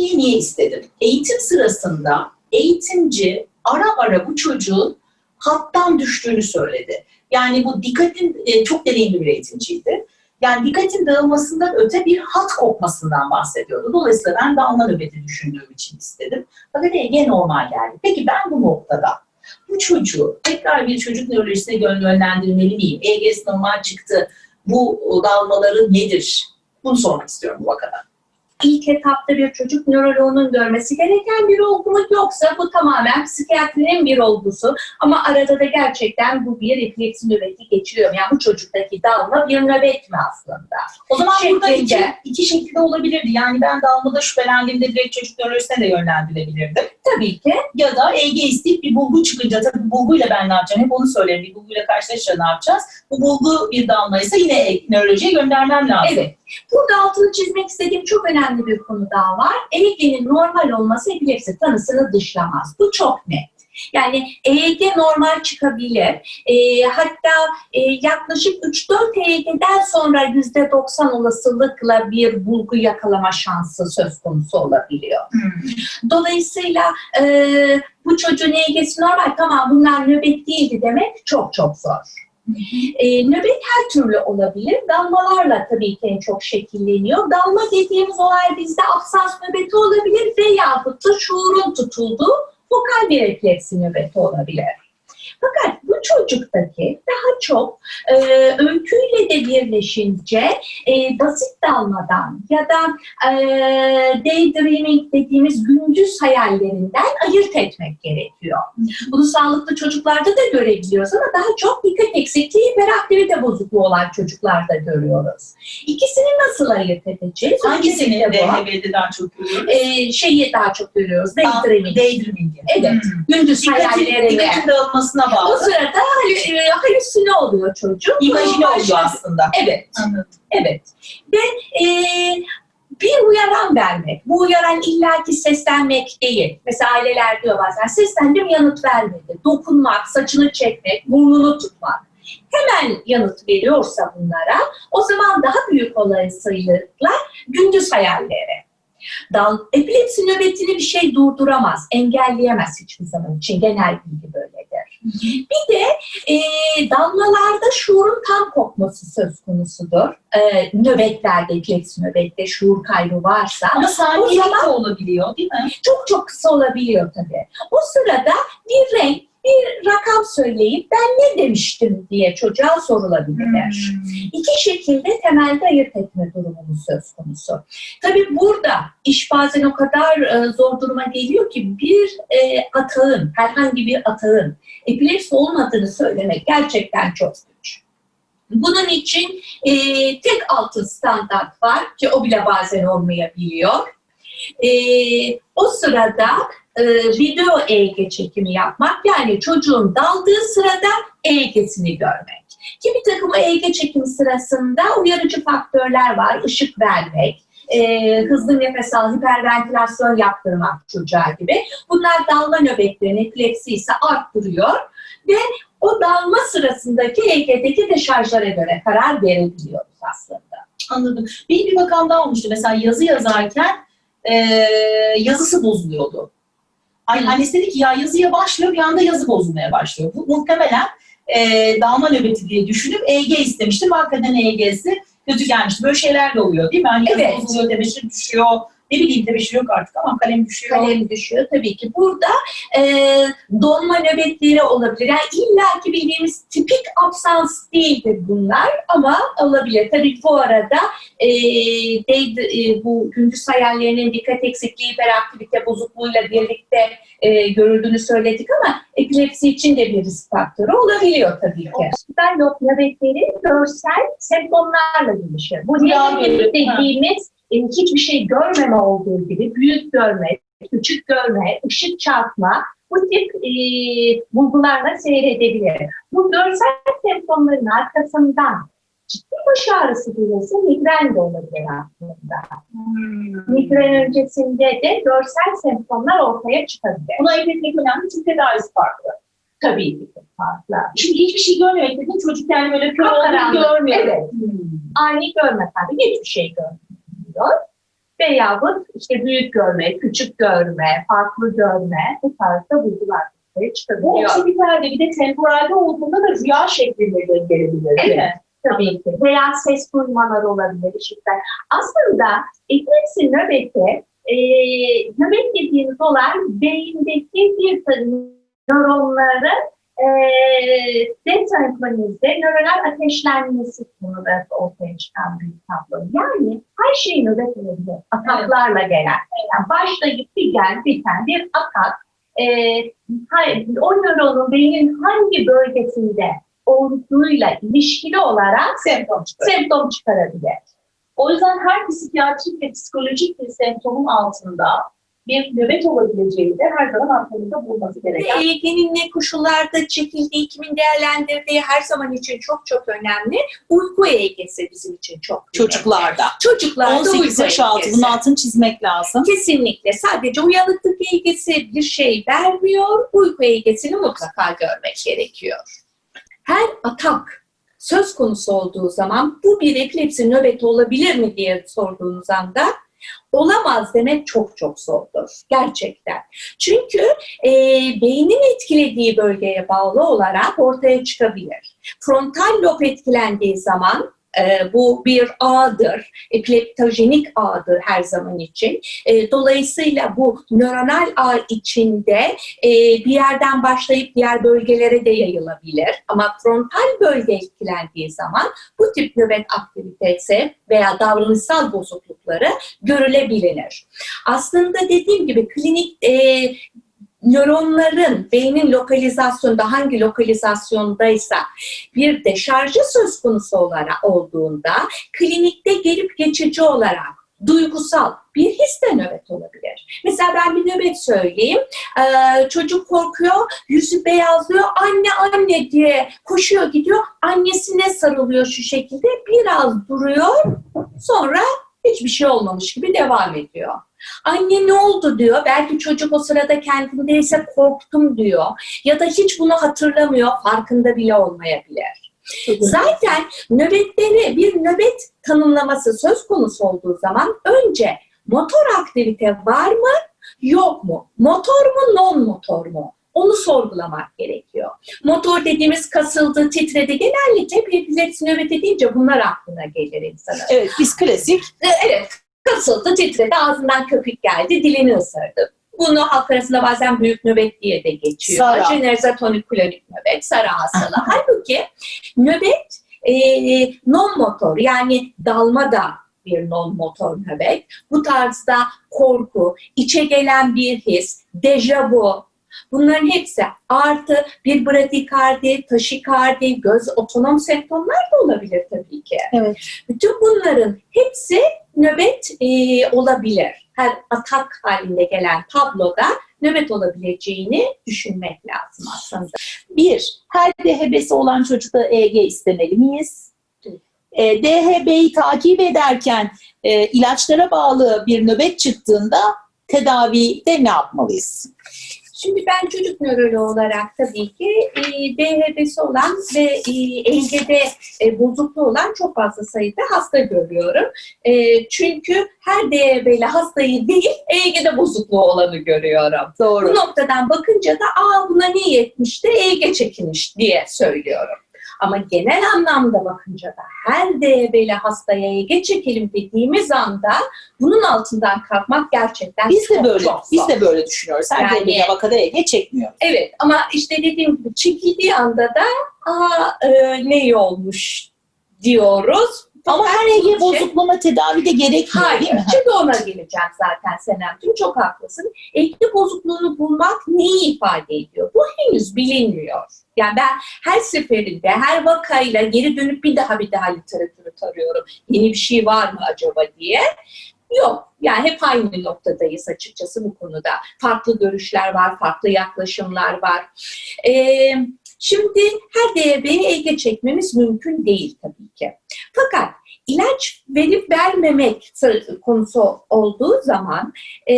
bilgiyi niye istedim? Eğitim sırasında eğitimci ara ara bu çocuğun hattan düştüğünü söyledi. Yani bu dikkatin e, çok deneyimli bir eğitimciydi. Yani dikkatin dağılmasından öte bir hat kopmasından bahsediyordu. Dolayısıyla ben dalma nöbeti düşündüğüm için istedim. Fakat Ege normal geldi. Peki ben bu noktada bu çocuğu tekrar bir çocuk nörolojisine yönlendirmeli miyim? EGS normal çıktı. Bu dalmaları nedir? Bunu sormak istiyorum bu vakadan. İlk etapta bir çocuk nöroloğunun görmesi gereken bir olgu mu yoksa bu tamamen psikiyatrinin bir olgusu ama arada da gerçekten bu bir epilepsi nöbeti geçiriyor. Yani bu çocuktaki dalma bir nöbet mi aslında? O zaman burada iki, Şeklinde. iki şekilde olabilirdi. Yani ben dalmada şüphelendiğimde direkt çocuk nörolojisine de yönlendirebilirdim. Tabii ki Ya da EG isteyip bir bulgu çıkınca tabii bu bulguyla ben ne yapacağım? Hep onu söylerim. Bir bulguyla karşılaşınca ne yapacağız? Bu bulgu bir dalmaysa yine e- nörolojiye göndermem lazım. Evet. Burada altını çizmek istediğim çok önemli bir konu daha var. EEG'nin normal olması epilepsi tanısını dışlamaz. Bu çok net. Yani EEG normal çıkabilir. Ee, hatta e, yaklaşık 3-4 EEG'den sonra %90 olasılıkla bir bulgu yakalama şansı söz konusu olabiliyor. Hmm. Dolayısıyla e, bu çocuğun EEG'si normal tamam bunlar nöbet değildi demek çok çok zor. E, nöbet her türlü olabilir. Dalmalarla tabii ki en çok şekilleniyor. Dalma dediğimiz olay bizde absans nöbeti olabilir veyahut da şuurun tutulduğu fokal bir epilepsi nöbeti olabilir. Fakat bu çocuktaki daha çok e, öyküyle de birleşince e, basit dalmadan ya da e, daydreaming dediğimiz gündüz hayallerinden ayırt etmek gerekiyor. Bunu sağlıklı çocuklarda da görebiliyoruz ama daha çok dikkat eksikliği, hiperaktivite bozukluğu olan çocuklarda görüyoruz. İkisini nasıl ayırt edeceğiz? Hangisini. DHB'de daha çok görüyoruz? E, şeyi daha çok görüyoruz. Daydreaming. Daydreaming'i. Evet. Hmm. Gündüz hayallerine. dikkatin dağılmasına O bağlı. sırada halü- e, halüsine oluyor çocuk. İmajine oluyor aslında. Evet. Anladım. Evet. Ve e, bir uyaran vermek. Bu uyaran illaki seslenmek değil. Mesela aileler diyor bazen seslendim yanıt vermedi. Dokunmak, saçını çekmek, burnunu tutmak. Hemen yanıt veriyorsa bunlara o zaman daha büyük olasılıkla gündüz hayalleri. Dal, epilepsi nöbetini bir şey durduramaz, engelleyemez hiçbir zaman için. Genel bilgi böyledir. Bir de e, damlalarda şuurun tam kopması söz konusudur. E, nöbetlerde, epilepsi nöbette şuur kaybı varsa Ama saniyelik de olabiliyor değil mi? çok çok kısa olabiliyor tabii. O sırada bir renk, bir rakam söyleyip ben ne demiştim diye çocuğa sorulabilir. Hmm. İki şekilde temelde ayırt etme durumumuz söz konusu. Tabii burada iş bazen o kadar e, zor duruma geliyor ki bir e, atağın, herhangi bir atağın epilepsi olmadığını söylemek gerçekten çok güç. Bunun için e, tek altın standart var ki o bile bazen olmayabiliyor. E, o sırada e, video EEG çekimi yapmak yani çocuğun daldığı sırada EEG'sini görmek. Ki bir takım EEG çekimi sırasında uyarıcı faktörler var. Işık vermek, e, hızlı nefes al, hiperventilasyon yaptırmak çocuğa gibi. Bunlar dalma nöbetlerini, epilepsi ise arttırıyor ve o dalma sırasındaki EEG'deki deşarjlara göre karar verebiliyoruz aslında. Anladım. Benim bir vakam daha olmuştu. Mesela yazı yazarken e, yazısı bozuluyordu. Ay, Hı. annesi dedi ki ya yazıya başlıyor bir anda yazı bozulmaya başlıyor. Bu muhtemelen e, dalma nöbeti diye düşünüp EG istemiştim. Hakikaten EG'si kötü gelmişti. Böyle şeyler de oluyor değil mi? Hani yazı Evet. bozuluyor, tebeşir düşüyor. Ne bileyim tebeşir yok artık ama kalem düşüyor. kalem düşüyor tabii ki. Burada e, donma nöbetleri olabilir. Yani illaki bildiğimiz tipik absans değildir bunlar ama olabilir. Tabii bu arada e, de, e, bu gündüz hayallerinin dikkat eksikliği, hiperaktivite bozukluğuyla birlikte e, görüldüğünü söyledik ama epilepsi için de bir risk faktörü olabiliyor tabii ki. Lob nöbetleri görsel semptomlarla gelişir. Bu evet, dediğimiz e, hiçbir şey görmeme olduğu gibi büyük görme, küçük görme, ışık çarpma bu tip e, bulgularla seyredebilir. Bu görsel semptomların arkasından ciddi baş ağrısı duyulsa migren de olabilir aslında. Hmm. Migren öncesinde de görsel semptomlar ortaya çıkabilir. Buna ekletmek önemli çünkü tedavisi farklı. Tabii ki de farklı. Şimdi hiçbir şey görmüyor. Ekletin çocuk yani böyle kör olduğunu görmüyor. evet. Hmm. ani görme tabii hiçbir şey görmüyor. Veyahut işte büyük görme, küçük görme, farklı görme bu tarzda bulgular ortaya Bu çıkabiliyor. aktivitelerde bir de temporalde olduğunda da rüya şeklinde gösterilebilir. değil mi? Tabii ki. Veya ses duymalar olabilir, ışıklar. Aslında epilepsi nöbeti, e, nöbet dediğimiz olay beyindeki bir nöronların e, desenkronize, nöronal ateşlenmesi konuda ortaya çıkan bir tablo. Yani her şey nöbet olabilir. Ataklarla gelen. Yani başlayıp bir gel biten bir atak. E, hayır, o nöronun beynin hangi bölgesinde olduğuyla ilişkili olarak Semptom çıkarıyor. semptom çıkarabilir. O yüzden her psikiyatrik ve psikolojik bir semptomun altında bir nöbet olabileceği de her zaman aklımızda bulunması gereken. EEG'nin ne koşullarda çekildiği, kimin değerlendirdiği her zaman için çok çok önemli. Uyku EEG'si bizim için çok önemli. Çocuklarda. Çocuklarda 18 uyku yaş altı bunun altını çizmek lazım. Kesinlikle. Sadece uyanıklık EEG'si bir şey vermiyor. Uyku EEG'sini mutlaka görmek gerekiyor. Her atak söz konusu olduğu zaman bu bir epilepsi nöbeti olabilir mi diye sorduğunuz anda olamaz demek çok çok zordur. Gerçekten. Çünkü e, beynin etkilediği bölgeye bağlı olarak ortaya çıkabilir. Frontal lob etkilendiği zaman e, bu bir ağdır, epileptojenik ağdır her zaman için. E, dolayısıyla bu nöronal ağ içinde e, bir yerden başlayıp diğer bölgelere de yayılabilir. Ama frontal bölge etkilendiği zaman bu tip nöbet aktivitesi veya davranışsal bozuklukları görülebilir. Aslında dediğim gibi klinik e, nöronların beynin lokalizasyonda hangi lokalizasyondaysa bir deşarjı söz konusu olarak olduğunda klinikte gelip geçici olarak duygusal bir his de nöbet olabilir. Mesela ben bir nöbet söyleyeyim. Ee, çocuk korkuyor, yüzü beyazlıyor. Anne anne diye koşuyor gidiyor. Annesine sarılıyor şu şekilde. Biraz duruyor. Sonra hiçbir şey olmamış gibi devam ediyor. Anne ne oldu diyor. Belki çocuk o sırada kendindeyse korktum diyor. Ya da hiç bunu hatırlamıyor. Farkında bile olmayabilir. Zaten nöbetleri bir nöbet tanımlaması söz konusu olduğu zaman önce motor aktivite var mı yok mu? Motor mu non motor mu? Onu sorgulamak gerekiyor. Motor dediğimiz kasıldı, titredi. Genellikle epilepsi nöbeti deyince bunlar aklına gelir insanın. Evet biz klasik E, Evet, kasıldı, titredi, ağzından köpük geldi, dilini ısırdı. Bunu halk arasında bazen büyük nöbet diye de geçiyor. Sara. Generalize tonik klonik nöbet, sara hastalığı. Halbuki nöbet e, non motor yani dalma da bir non motor nöbet. Bu tarzda korku, içe gelen bir his, dejavu, bunların hepsi artı bir bradikardi, taşikardi, göz otonom semptomlar da olabilir tabii ki. Evet. Bütün bunların hepsi nöbet e, olabilir. Her atak halinde gelen tabloda nöbet olabileceğini düşünmek lazım aslında. bir, her DHB'si olan çocukta EEG istemeli miyiz? E, DHB'yi takip ederken e, ilaçlara bağlı bir nöbet çıktığında tedavide ne yapmalıyız? Şimdi ben çocuk nöroloğu olarak tabii ki e, DHB'si olan ve e, EEG'de e, bozukluğu olan çok fazla sayıda hasta görüyorum. E, çünkü her DHB'li hastayı değil EEG'de bozukluğu olanı görüyorum. Bu Doğru. noktadan bakınca da aa buna ne yetmiş de EEG çekilmiş diye söylüyorum. Ama genel anlamda bakınca da her DHB'li hastaya EEG çekelim dediğimiz anda bunun altından kalkmak gerçekten Biz de böyle, çok biz zor. de böyle düşünüyoruz. Her Yani- DHB'de vakada EEG çekmiyor. Evet ama işte dediğim gibi çekildiği anda da aa e, ne iyi olmuş diyoruz. Ama her şey- bozukluğuna tedavi de gerekmiyor Hayır, değil mi? şimdi ona geleceğim zaten Senem'cim. Çok haklısın. EEG bozukluğunu bulmak neyi ifade ediyor? Bu henüz bilinmiyor. Yani ben her seferinde, her vakayla geri dönüp bir daha bir daha literatürü tarıyorum. Yeni bir şey var mı acaba diye. Yok. Yani hep aynı noktadayız açıkçası bu konuda. Farklı görüşler var, farklı yaklaşımlar var. Ee, şimdi her DB'ye EEG çekmemiz mümkün değil tabii ki. Fakat ilaç verip vermemek konusu olduğu zaman e,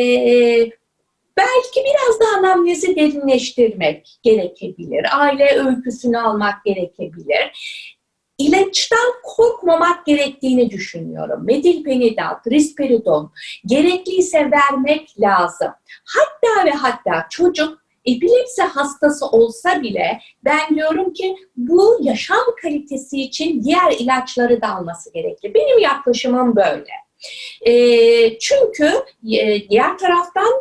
belki biraz daha anamnezi derinleştirmek gerekebilir. Aile öyküsünü almak gerekebilir. ilaçtan korkmamak gerektiğini düşünüyorum. Metilpenidat, risperidon gerekliyse vermek lazım. Hatta ve hatta çocuk epilepsi hastası olsa bile ben diyorum ki bu yaşam kalitesi için diğer ilaçları da alması gerekli. Benim yaklaşımım böyle. E, çünkü e, diğer taraftan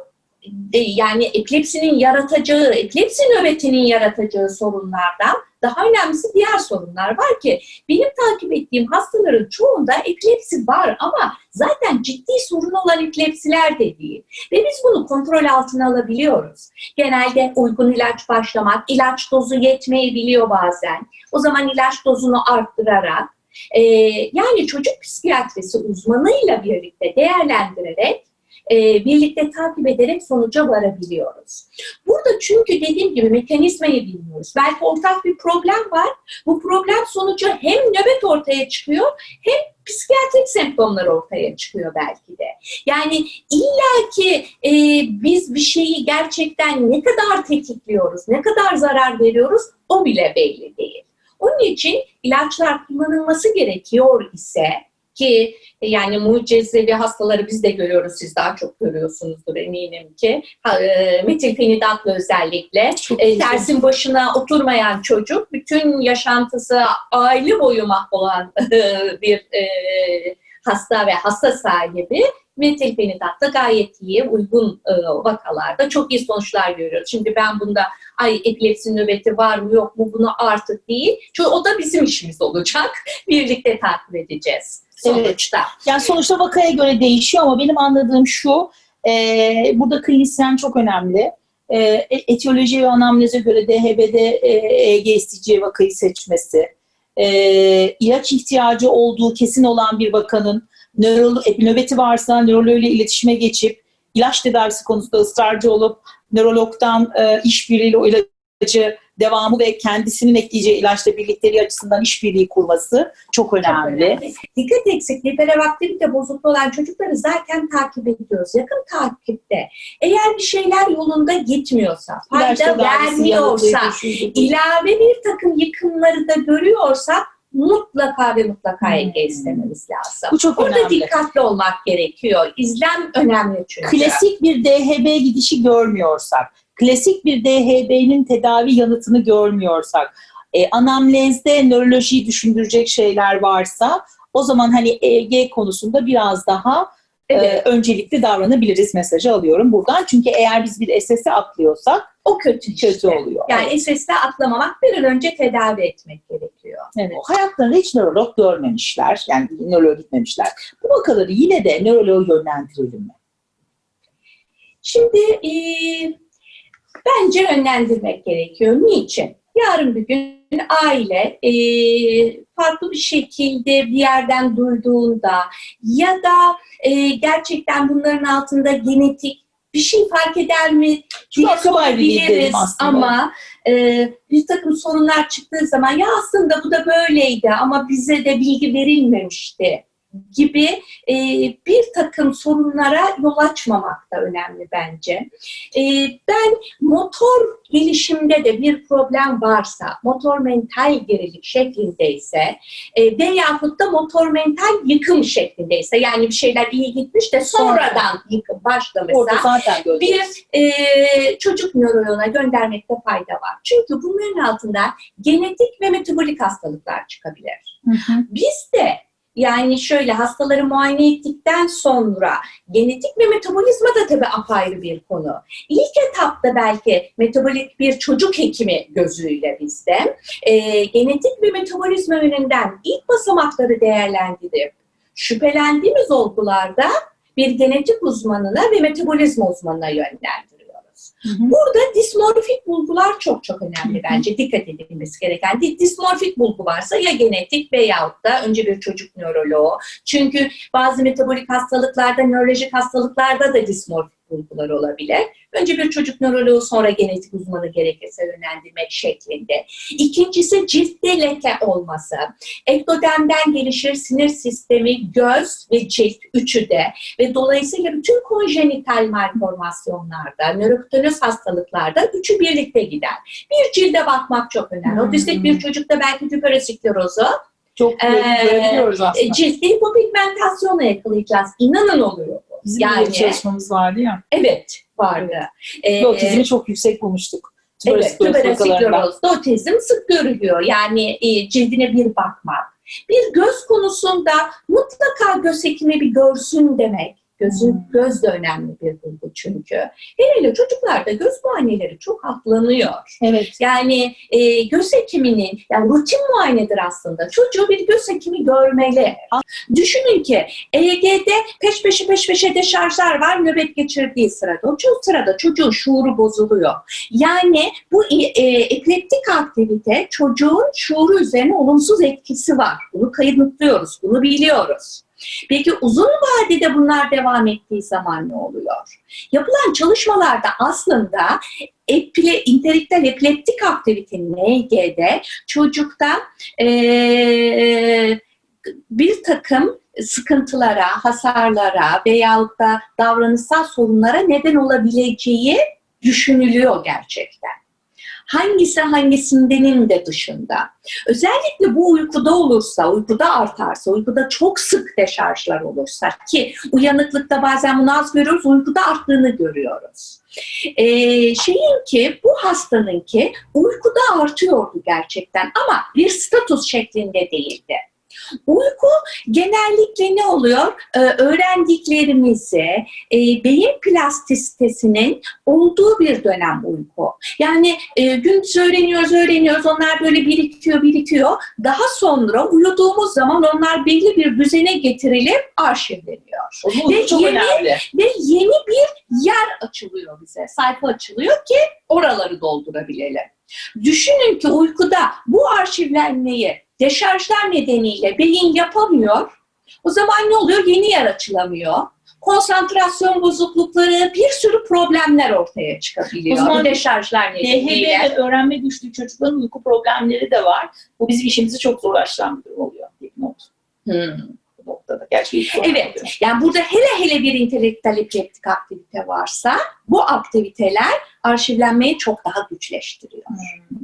yani epilepsinin yaratacağı, epilepsi nöbetinin yaratacağı sorunlardan daha önemlisi diğer sorunlar var ki benim takip ettiğim hastaların çoğunda epilepsi var ama zaten ciddi sorun olan epilepsiler de değil. Ve biz bunu kontrol altına alabiliyoruz. Genelde uygun ilaç başlamak, ilaç dozu yetmeyebiliyor bazen. O zaman ilaç dozunu arttırarak, e, yani çocuk psikiyatrisi uzmanıyla birlikte değerlendirerek e, birlikte takip ederek sonuca varabiliyoruz. Burada çünkü dediğim gibi mekanizmayı bilmiyoruz. Belki ortak bir problem var. Bu problem sonucu hem nöbet ortaya çıkıyor hem psikiyatrik semptomlar ortaya çıkıyor belki de. Yani illa ki e, biz bir şeyi gerçekten ne kadar tetikliyoruz, ne kadar zarar veriyoruz o bile belli değil. Onun için ilaçlar kullanılması gerekiyor ise ki e, yani mucizevi hastaları biz de görüyoruz, siz daha çok görüyorsunuzdur eminim ki. E, metilfenidatla özellikle e, dersin başına oturmayan çocuk, bütün yaşantısı aile boyu mahvolan bir hasta ve hasta sahibi metilfenidatta gayet iyi, uygun e, vakalarda çok iyi sonuçlar görüyoruz. Şimdi ben bunda ay epilepsi nöbeti var mı yok mu bunu artık değil. Çünkü o da bizim işimiz olacak. Birlikte takip edeceğiz sonuçta. Yani sonuçta vakaya göre değişiyor ama benim anladığım şu, e, burada klinisyen çok önemli. E, etiyoloji ve anamneze göre DHB'de e, isteyeceği vakayı seçmesi, e, ilaç ihtiyacı olduğu kesin olan bir vakanın nörolo, e, nöbeti varsa nöroloğuyla iletişime geçip ilaç tedavisi konusunda ısrarcı olup nörologdan e, işbirliğiyle o ilacı devamı ve kendisinin ekleyeceği ilaçla birlikteliği açısından işbirliği kurması çok önemli. Dikkat eksikliği, hiperaktivite bozukluğu olan çocukları zaten takip ediyoruz. Yakın takipte. Eğer bir şeyler yolunda gitmiyorsa, fayda vermiyorsa, ilave bir takım yıkımları da görüyorsak mutlaka ve mutlaka Hmm. İstememiz lazım. Bu çok Burada önemli. dikkatli olmak gerekiyor. İzlem önemli çünkü. klasik bir DHB gidişi görmüyorsak, klasik bir DHB'nin tedavi yanıtını görmüyorsak, e, anamnezde nörolojiyi düşündürecek şeyler varsa o zaman hani EEG konusunda biraz daha Evet. e, öncelikli davranabiliriz mesajı alıyorum buradan. Çünkü eğer biz bir SS'i atlıyorsak O kötü işte. kötü oluyor. Yani SS'de atlamamak bir an önce tedavi etmek gerekiyor. Evet. Hayatlarında hiç nörolog görmemişler. Yani nöroloğa gitmemişler. Bu vakaları yine de nöroloğa yönlendirelim mi? Şimdi e, bence yönlendirmek gerekiyor. Niçin? Yarın bir gün aile e, farklı bir şekilde bir yerden duyduğunda ya da e, gerçekten bunların altında genetik bir şey fark eder mi diye sorabiliriz ama e, bir takım sorunlar çıktığı zaman ya aslında bu da böyleydi ama bize de bilgi verilmemişti gibi e, bir takım sorunlara yol açmamak da önemli bence. E, ben motor gelişimde de bir problem varsa, motor mental gerilik şeklindeyse e, veyahut da motor mental yıkım şeklindeyse yani bir şeyler iyi gitmiş de sonradan yıkım başlamışsa bir e, çocuk nöroloğuna göndermekte fayda var. Çünkü bunların altında genetik ve metabolik hastalıklar çıkabilir. Hı hı. Biz de yani şöyle hastaları muayene ettikten sonra genetik ve metabolizma da tabii apayrı bir konu. İlk etapta belki metabolik bir çocuk hekimi gözüyle bizde e, genetik ve metabolizma yönünden ilk basamakları değerlendirip şüphelendiğimiz olgularda bir genetik uzmanına ve metabolizma uzmanına yönlendiriyoruz. Burada dismorfik bulgular çok çok önemli bence. Dikkat edilmesi gereken. Di- Dismorfik bulgu varsa ya genetik veyahut da önce bir çocuk nöroloğu. Çünkü bazı metabolik hastalıklarda, nörolojik hastalıklarda da dismorfik bulgular olabilir. Önce bir çocuk nöroloğu sonra genetik uzmanı gerekirse yönlendirmek şeklinde. İkincisi ciltte leke olması. Ektodermden gelişir sinir sistemi, göz ve cilt üçü de ve dolayısıyla bütün konjenital malformasyonlarda, nöroktonoz hastalıklarda üçü birlikte gider. Bir cilde bakmak çok önemli. Hmm. Otistik bir çocukta belki tüperosiklerozu Çok Ee, görebiliyoruz aslında. E, Ciddi hipopigmentasyona yakalayacağız. İnanın oluyor. Bizim yani- bir çalışmamız vardı ya. Evet vardı. Ee, Ve otizmi çok yüksek bulmuştuk. Evet, tüberosiklorozda otizm sık görülüyor. Yani e, cildine bir bakmak. Bir göz konusunda mutlaka göz hekimi bir görsün demek. Gözün, Hmm. Göz de önemli bir bulgu çünkü. Hele çocuklarda göz muayeneleri çok atlanıyor. Evet. Yani e, göz hekiminin, yani rutin muayenedir aslında. Çocuğu bir göz hekimi görmeli. Düşünün ki EEG'de peş peşe peş peşe deşarjlar var nöbet geçirdiği sırada. O ço- sırada çocuğun şuuru bozuluyor. Yani bu e, epileptik aktivite çocuğun şuuru üzerine olumsuz etkisi var. Bunu kayıtlıyoruz, bunu biliyoruz. Peki uzun vadede bunlar devam ettiği zaman ne oluyor? Yapılan çalışmalarda aslında epile, intelektuel epileptik aktivitenin EEG'de çocukta eee, bir takım sıkıntılara, hasarlara veyahut da davranışsal sorunlara neden olabileceği düşünülüyor gerçekten. Hangisi hangisindenin de dışında. Özellikle bu uykuda olursa, uykuda artarsa, uykuda çok sık deşarjlar olursa ki uyanıklıkta bazen bunu az görüyoruz, uykuda arttığını görüyoruz. Ee, şeyin ki bu hastanın ki uykuda artıyordu gerçekten ama bir status şeklinde değildi. Uyku genellikle ne oluyor? Ee, öğrendiklerimizi, e, beyin plastisitesinin olduğu bir dönem uyku. Yani e, gündüz öğreniyoruz, öğreniyoruz, onlar böyle birikiyor, birikiyor. Daha sonra uyuduğumuz zaman onlar belli bir düzene getirilip arşivleniyor. Ve çok yeni- önemli. Ve yeni bir yer açılıyor bize, sayfa açılıyor ki oraları doldurabilelim. Düşünün ki uykuda bu arşivlenmeyi deşarjlar nedeniyle beyin yapamıyor. O zaman ne oluyor? Yeni yer açılamıyor. Konsantrasyon bozuklukları, bir sürü problemler ortaya çıkabiliyor. O zaman deşarjlar DHB nedeniyle. ve öğrenme güçlü çocukların uyku problemleri de var. Bu bizim işimizi çok zorlaştıran bir durum oluyor. Hmm. Bu noktada. Gerçekten Evet, yani burada hele hele bir entelektüel epileptik aktivite varsa bu aktiviteler arşivlenmeyi çok daha güçleştiriyor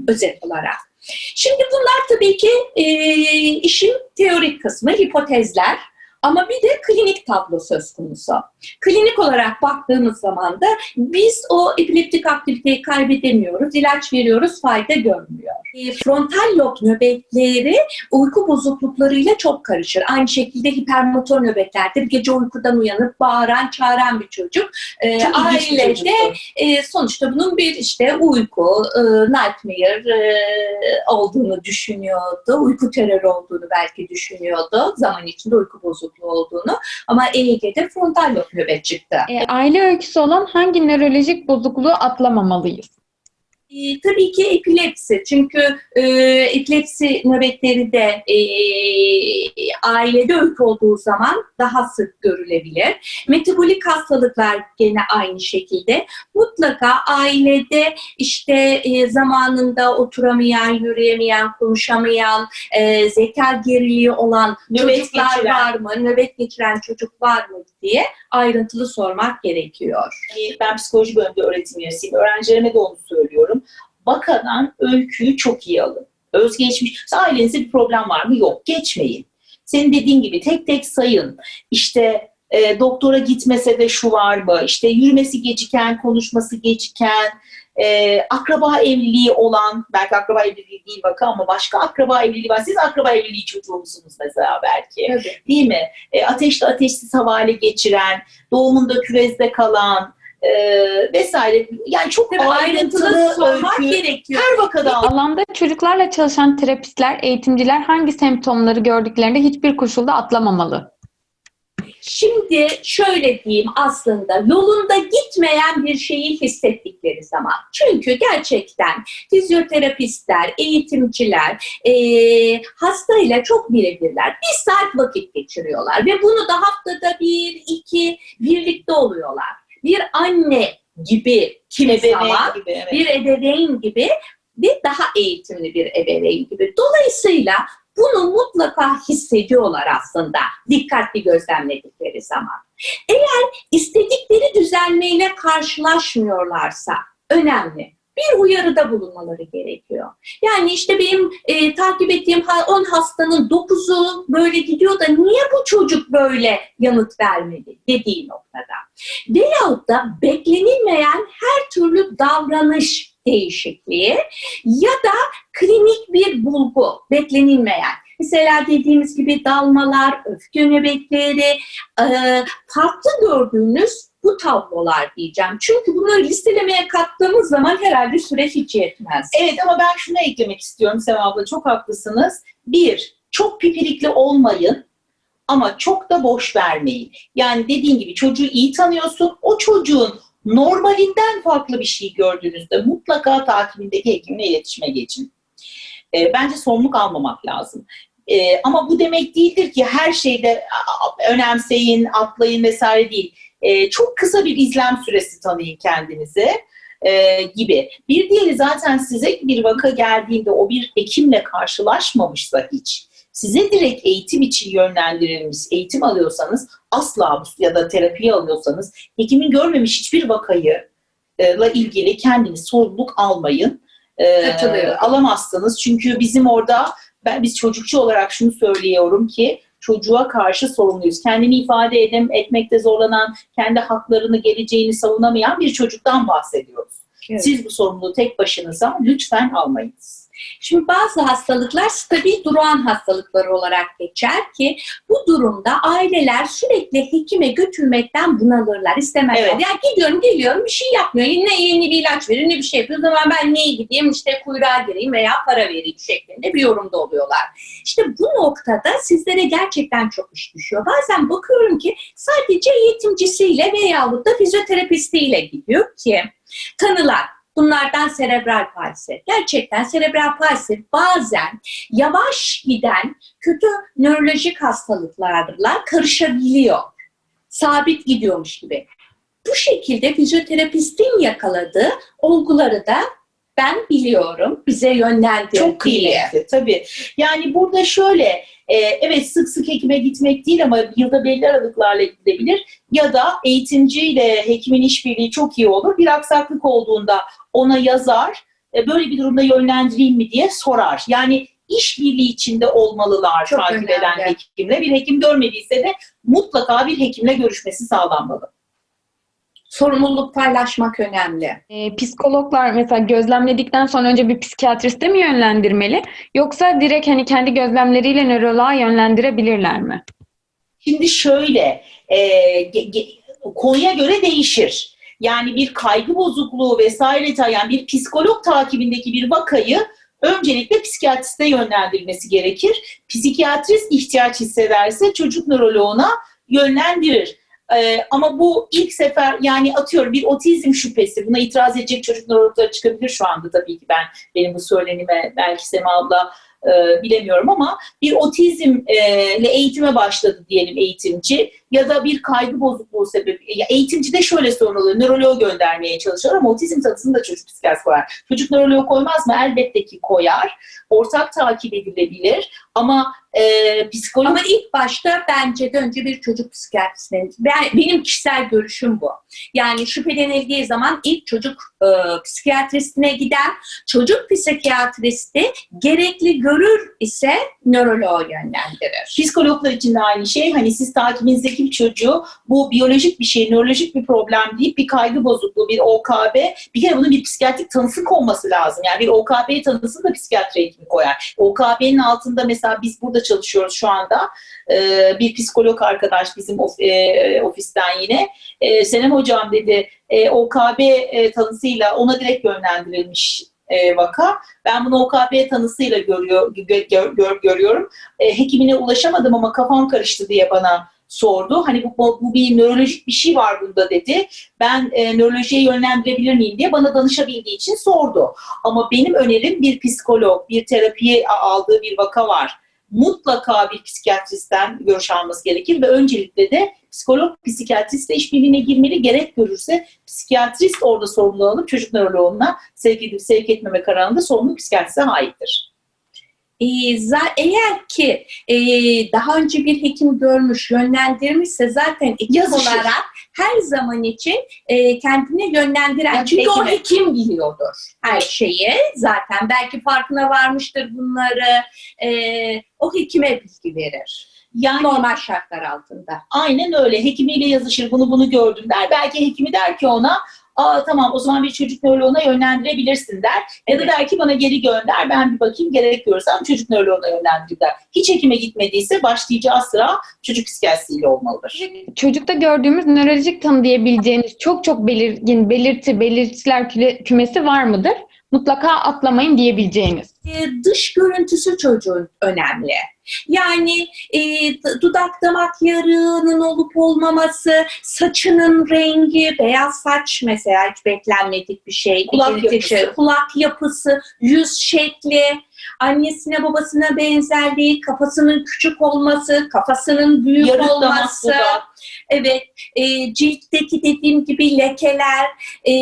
özet olarak. Şimdi bunlar tabii ki e, işin teorik kısmı, hipotezler. Ama bir de klinik tablo söz konusu. Klinik olarak baktığımız zaman da biz o epileptik aktiviteyi kaybedemiyoruz. ilaç veriyoruz, fayda görmüyor. E, frontal lob nöbetleri uyku bozukluklarıyla çok karışır. Aynı şekilde hipermotor nöbetlerde bir gece uykudan uyanıp bağıran, çağıran bir çocuk. E, ailede e, sonuçta bunun bir işte uyku, e, nightmare e, olduğunu düşünüyordu. Uyku terörü olduğunu belki düşünüyordu. Zaman içinde uyku bozukluğu olduğunu. Ama EEG'de frontal lob nöbet çıktı. E, aile öyküsü olan hangi nörolojik bozukluğu atlamamalıyız? E, tabii ki epilepsi. Çünkü e, epilepsi nöbetleri de e, ailede öykü olduğu zaman daha sık görülebilir. Metabolik hastalıklar gene aynı şekilde. Mutlaka ailede işte e, zamanında oturamayan, yürüyemeyen, konuşamayan, e, zeka geriliği olan Nöbet çocuklar geçiren. var mı, nöbet geçiren çocuk var mı diye ayrıntılı sormak gerekiyor. Ee, ben psikoloji bölümünde öğretim üyesiyim. Öğrencilerime de onu söylüyorum. Vakadan öyküyü çok iyi alın. Özgeçmiş. Ailenizde bir problem var mı? Yok. Geçmeyin. Senin dediğin gibi tek tek sayın. İşte e, doktora gitmese de şu var mı? İşte yürümesi geciken, konuşması geciken, e, akraba evliliği olan, belki akraba evliliği değil vaka ama başka akraba evliliği var. Siz akraba evliliği çocuğu musunuz mesela belki? değil mi? E, ateşli ateşsiz havale geçiren, doğumunda küvezde kalan e, vesaire. Yani çok Tabii ayrıntılı ayrıntılı sormak öykü. gerekiyor. Her vakada Alanda çocuklarla çalışan terapistler, eğitimciler hangi semptomları gördüklerinde hiçbir koşulda atlamamalı? Şimdi şöyle diyeyim aslında yolunda gitmeyen bir şeyi hissettikleri zaman. Çünkü gerçekten fizyoterapistler, eğitimciler e, hastayla çok birebirler. Bir saat vakit geçiriyorlar ve bunu da haftada bir, iki birlikte oluyorlar. Bir anne gibi zaman gibi. Evet. bir ebeveyn gibi ve daha eğitimli bir ebeveyn gibi. Dolayısıyla bunu mutlaka hissediyorlar aslında dikkatli gözlemledikleri zaman. Eğer istedikleri düzelmeyle karşılaşmıyorlarsa önemli. Bir uyarıda bulunmaları gerekiyor. Yani işte benim e, takip ettiğim 10 hastanın 9'u böyle gidiyor da niye bu çocuk böyle yanıt vermedi dediği noktada. Veyahut da beklenilmeyen her türlü davranış değişikliği ya da klinik bir bulgu beklenilmeyen. Mesela dediğimiz gibi dalmalar, öfke nöbetleri, e, farklı gördüğünüz bu tablolar diyeceğim. Çünkü bunları listelemeye kattığımız zaman herhalde süre hiç yetmez. Evet ama ben şunu eklemek istiyorum Sema abla çok haklısınız. Bir, çok pipirikli olmayın ama çok da boş vermeyin. Yani dediğin gibi çocuğu iyi tanıyorsun. O çocuğun normalinden farklı bir şey gördüğünüzde mutlaka takibindeki hekimle iletişime geçin. E, bence sorumluluk almamak lazım. E, ama bu demek değildir ki her şeyde önemseyin, atlayın vesaire değil. E, çok kısa bir izlem süresi tanıyın kendinize e, gibi. Bir diğeri zaten size bir vaka geldiğinde o bir hekimle karşılaşmamışsa hiç, size direkt eğitim için yönlendirilmiş, eğitim alıyorsanız asla ya da terapi alıyorsanız hekimin görmemiş hiçbir vakayı e, la ilgili kendiniz sorumluluk almayın. E, alamazsınız. Çünkü bizim orada ben biz çocukçu olarak şunu söylüyorum ki çocuğa karşı sorumluyuz. Kendini ifade edem, etmekte zorlanan, kendi haklarını, geleceğini savunamayan bir çocuktan bahsediyoruz. Evet. Siz bu sorumluluğu tek başınıza lütfen almayınız. Şimdi bazı hastalıklar stabil duran hastalıklar olarak geçer ki bu durumda aileler sürekli hekime götürmekten bunalırlar, istemezler. Evet. Yani gidiyorum geliyorum bir şey yapmıyor. Ne yeni bir ilaç verir ne bir şey yapıyor. O zaman ben niye gideyim işte kuyruğa gireyim veya para vereyim şeklinde bir yorumda oluyorlar. İşte bu noktada sizlere gerçekten çok iş düşüyor. Bazen bakıyorum ki sadece eğitimcisiyle veyahut da fizyoterapistiyle gidiyor ki tanılar. Bunlardan serebral palsi. Gerçekten serebral palsi bazen yavaş giden kötü nörolojik hastalıklarla karışabiliyor. Sabit gidiyormuş gibi. Bu şekilde fizyoterapistin yakaladığı olguları da ben biliyorum. Bize yönlendirdiği. Çok kıymetli tabii. Yani burada şöyle, e, evet sık sık hekime gitmek değil ama yılda belli aralıklarla gidebilir. Ya da eğitimciyle hekimin işbirliği çok iyi olur. Bir aksaklık olduğunda ona yazar, e, böyle bir durumda yönlendireyim mi diye sorar. Yani işbirliği içinde olmalılar Çok takip önemli. eden hekimle. Bir hekim görmediyse de mutlaka bir hekimle görüşmesi sağlanmalı. Sorumluluk paylaşmak önemli. Ee, psikologlar mesela gözlemledikten sonra önce bir psikiyatriste mi yönlendirmeli yoksa direkt hani kendi gözlemleriyle nöroloğa yönlendirebilirler mi? Şimdi şöyle, e, ge- ge- konuya göre değişir. Yani bir kaygı bozukluğu vesaire tayan bir psikolog takibindeki bir vakayı öncelikle psikiyatriste yönlendirilmesi gerekir. Psikiyatrist ihtiyaç hissederse çocuk nöroloğuna yönlendirir. Ee, ama bu ilk sefer yani atıyorum bir otizm şüphesi buna itiraz edecek çocuk nörologları çıkabilir şu anda tabii ki ben benim bu söylenime belki Sema abla e, bilemiyorum ama bir otizmle eğitime başladı diyelim eğitimci ya da bir kaygı bozukluğu sebebi. Ya eğitimci de şöyle sorun oluyor. Nöroloğa göndermeye çalışıyor ama otizm tanısını da çocuk psikiyatrisi koyar. Çocuk nöroloğa koymaz mı? Elbette ki koyar. Ortak takip edilebilir ama e, psikolog Ama ilk başta bence de önce bir çocuk psikiyatrisine, ben, benim kişisel görüşüm bu. Yani şüphelenildiği zaman ilk çocuk e, psikiyatristine giden çocuk psikiyatristi gerekli görür ise nöroloğa yönlendirir. Psikologlar için de aynı şey. Hani siz takibinizdeki bir çocuğu bu biyolojik bir şey, nörolojik bir problem deyip bir kaygı bozukluğu, bir OKB, bir kere bunun bir psikiyatrik tanısı konması lazım. Yani bir OKB tanısını da psikiyatri hekimi koyar. OKB'nin altında mesela biz burada çalışıyoruz şu anda. Ee, bir psikolog arkadaş bizim e, ofisten yine. E, Senem hocam dedi e, OKB e, tanısıyla ona direkt yönlendirilmiş e, vaka. Ben bunu OKB tanısıyla görüyor, gö- gö- gör- görüyorum e, hekimine ulaşamadım ama kafam karıştı diye bana sordu. Hani bu, bu, bu bir nörolojik bir şey var bunda dedi. Ben e, nörolojiye yönlendirebilir miyim diye bana danışabildiği için sordu. Ama benim önerim bir psikolog, bir terapiye aldığı bir vaka var. Mutlaka bir psikiyatristten görüş alması gerekir ve öncelikle de psikolog psikiyatristle işbirliğine girmeli. Gerek görürse psikiyatrist orada alıp çocuk nöroloğuna sevk edip sevk etmeme kararında sorumluluk psikiyatriste aittir. Ee, eğer ki e, daha önce bir hekim görmüş, yönlendirmişse zaten ekip Yazışır. olarak her zaman için e, kendini yönlendiren. Yani Çünkü o hekim biliyordur her şeyi zaten. Belki farkına varmıştır bunları. E, o hekime bilgi verir. Yani Normal şartlar altında. aynen öyle. Hekimiyle yazışır. Bunu bunu gördüm der. Belki hekimi der ki ona Aa tamam o zaman bir çocuk nöroloğuna yönlendirebilirsin der. Ya da der ki bana geri gönder ben bir bakayım gerek görürsem çocuk nöroloğuna yönlendireyim der. Hiç hekime gitmediyse başlayacağı sıra çocuk psikiyatrisiyle olmalıdır. Çocukta gördüğümüz nörolojik tanı diyebileceğiniz çok çok belirgin belirti, belirtiler kümesi var mıdır? Mutlaka atlamayın diyebileceğiniz. E, dış görüntüsü çocuğun önemli. Yani e, dudak damak yarığının olup olmaması, saçının rengi, beyaz saç mesela hiç beklenmedik bir şey. Kulak yapısı. Kulak yapısı, yüz şekli, annesine babasına benzerliği, kafasının küçük olması, kafasının büyük Yarık olması. Evet, e, ciltteki dediğim gibi lekeler, e,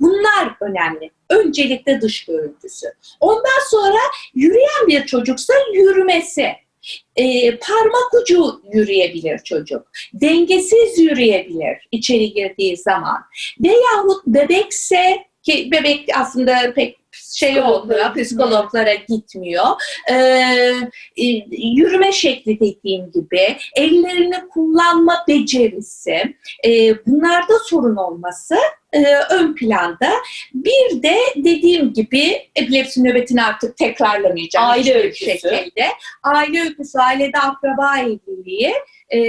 bunlar önemli. Öncelikle dış görüntüsü. Ondan sonra yürüyen bir çocuksa yürümesi. E, parmak ucu yürüyebilir çocuk. Dengesiz yürüyebilir içeri girdiği zaman. Veyahut bebekse ki bebek aslında pek Psikologlara gitmiyor. psikologlara gitmiyor. Ee, e, yürüme şekli dediğim gibi, ellerini kullanma becerisi, e, bunlarda sorun olması e, ön planda. Bir de dediğim gibi epilepsi nöbetini artık tekrarlamayacağım Aile öyküsü. şekilde. Aile öyküsü, ailede akraba evliliği, e,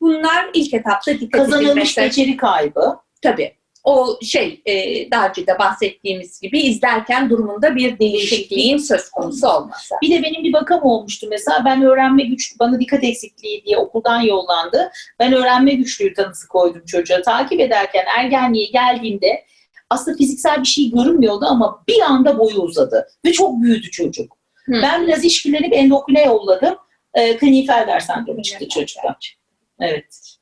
bunlar ilk etapta dikkat Kazanılmış edilmesi. beceri kaybı. Tabii. O şey e, daha önce de bahsettiğimiz gibi izlerken durumunda bir değişikliğin söz konusu olması. Bir de benim bir vakam olmuştu mesela ben öğrenme güç bana dikkat eksikliği diye okuldan yollandı. Ben öğrenme güçlüğü tanısı koydum çocuğa. Takip ederken ergenliğe geldiğimde aslında fiziksel bir şey görünmüyordu ama bir anda boyu uzadı ve çok büyüdü çocuk. Hı. Ben biraz işkillenip endokrine yolladım. E, Klinefelder sendromu çıktı çocukta. Evet.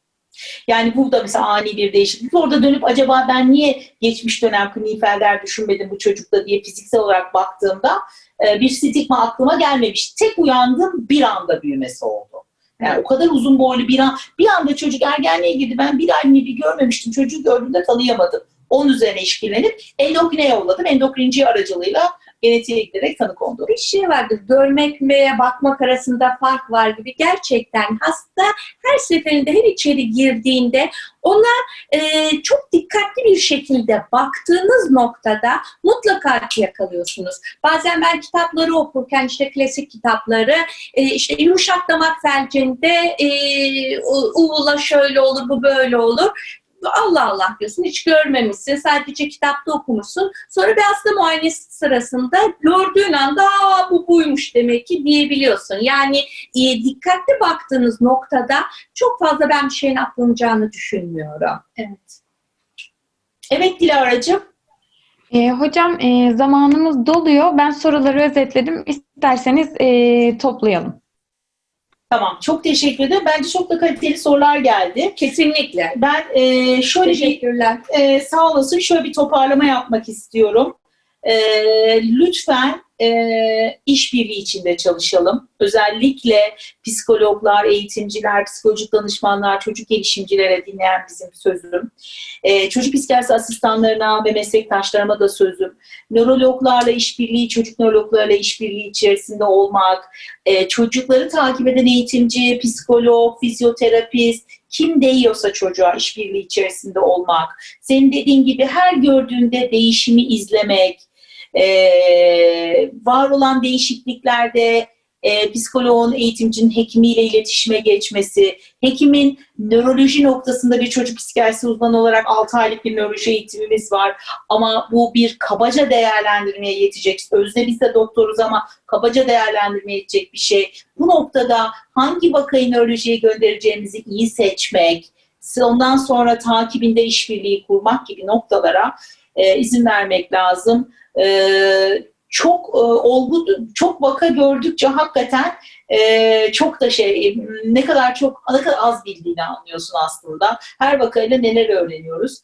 Yani bu da mesela ani bir değişiklik. Orada dönüp acaba ben niye geçmiş dönem Klinefelder düşünmedim bu çocukta diye fiziksel olarak baktığımda e, bir stigma aklıma gelmemiş. Tek uyandım bir anda büyümesi oldu. Yani o kadar uzun boylu bir an, bir anda çocuk ergenliğe girdi. Ben bir ay bir görmemiştim. Çocuğu gördüğümde tanıyamadım. Onun üzerine işkillenip endokrine yolladım. Endokrinci aracılığıyla genetiğe giderek tanı kondu. Bir şey vardır, görmek ve bakmak arasında fark var gibi. Gerçekten hasta her seferinde her içeri girdiğinde ona e, çok dikkatli bir şekilde baktığınız noktada mutlaka yakalıyorsunuz. Bazen ben kitapları okurken işte klasik kitapları e, işte yumuşak damak felcinde e, u- uvula şöyle olur bu böyle olur. Allah Allah diyorsun hiç görmemişsin sadece kitapta okumuşsun sonra bir hasta muayenesi sırasında gördüğün anda Aa, bu buymuş demek ki diyebiliyorsun. Yani e, dikkatli baktığınız noktada çok fazla ben bir şeyin atlanacağını düşünmüyorum. Evet. Evet Dilara'cığım. Ee, hocam e, zamanımız doluyor. Ben soruları özetledim. İsterseniz e, toplayalım. Tamam. Çok teşekkür ederim. Bence çok da kaliteli sorular geldi. Kesinlikle. Ben e, şöyle bir Teşekkürler. e, sağ olasın şöyle bir toparlama yapmak istiyorum. E, lütfen e, işbirliği içinde çalışalım. Özellikle psikologlar, eğitimciler, psikolojik danışmanlar, çocuk gelişimcilere dinleyen bizim sözüm. E, çocuk psikiyatrisi asistanlarına ve meslektaşlarıma da sözüm. Nörologlarla işbirliği, çocuk nörologlarla işbirliği içerisinde olmak, e, çocukları takip eden eğitimci, psikolog, fizyoterapist, kim değiyorsa çocuğa işbirliği içerisinde olmak, senin dediğin gibi her gördüğünde değişimi izlemek, e, var olan değişikliklerde e, psikoloğun, eğitimcinin hekimiyle iletişime geçmesi, hekimin nöroloji noktasında bir çocuk psikiyatrisi uzmanı olarak 6 aylık bir nöroloji eğitimimiz var. Ama bu bir kabaca değerlendirmeye yetecek. Özde biz de doktoruz ama kabaca değerlendirmeye yetecek bir şey. Bu noktada hangi vakayı nörolojiye göndereceğimizi iyi seçmek, ondan sonra takibinde işbirliği kurmak gibi noktalara e, izin vermek lazım. E, çok e, olgu, çok vaka gördükçe hakikaten e, çok da şey ne kadar çok ne kadar az bildiğini anlıyorsun aslında. Her vakayla neler öğreniyoruz.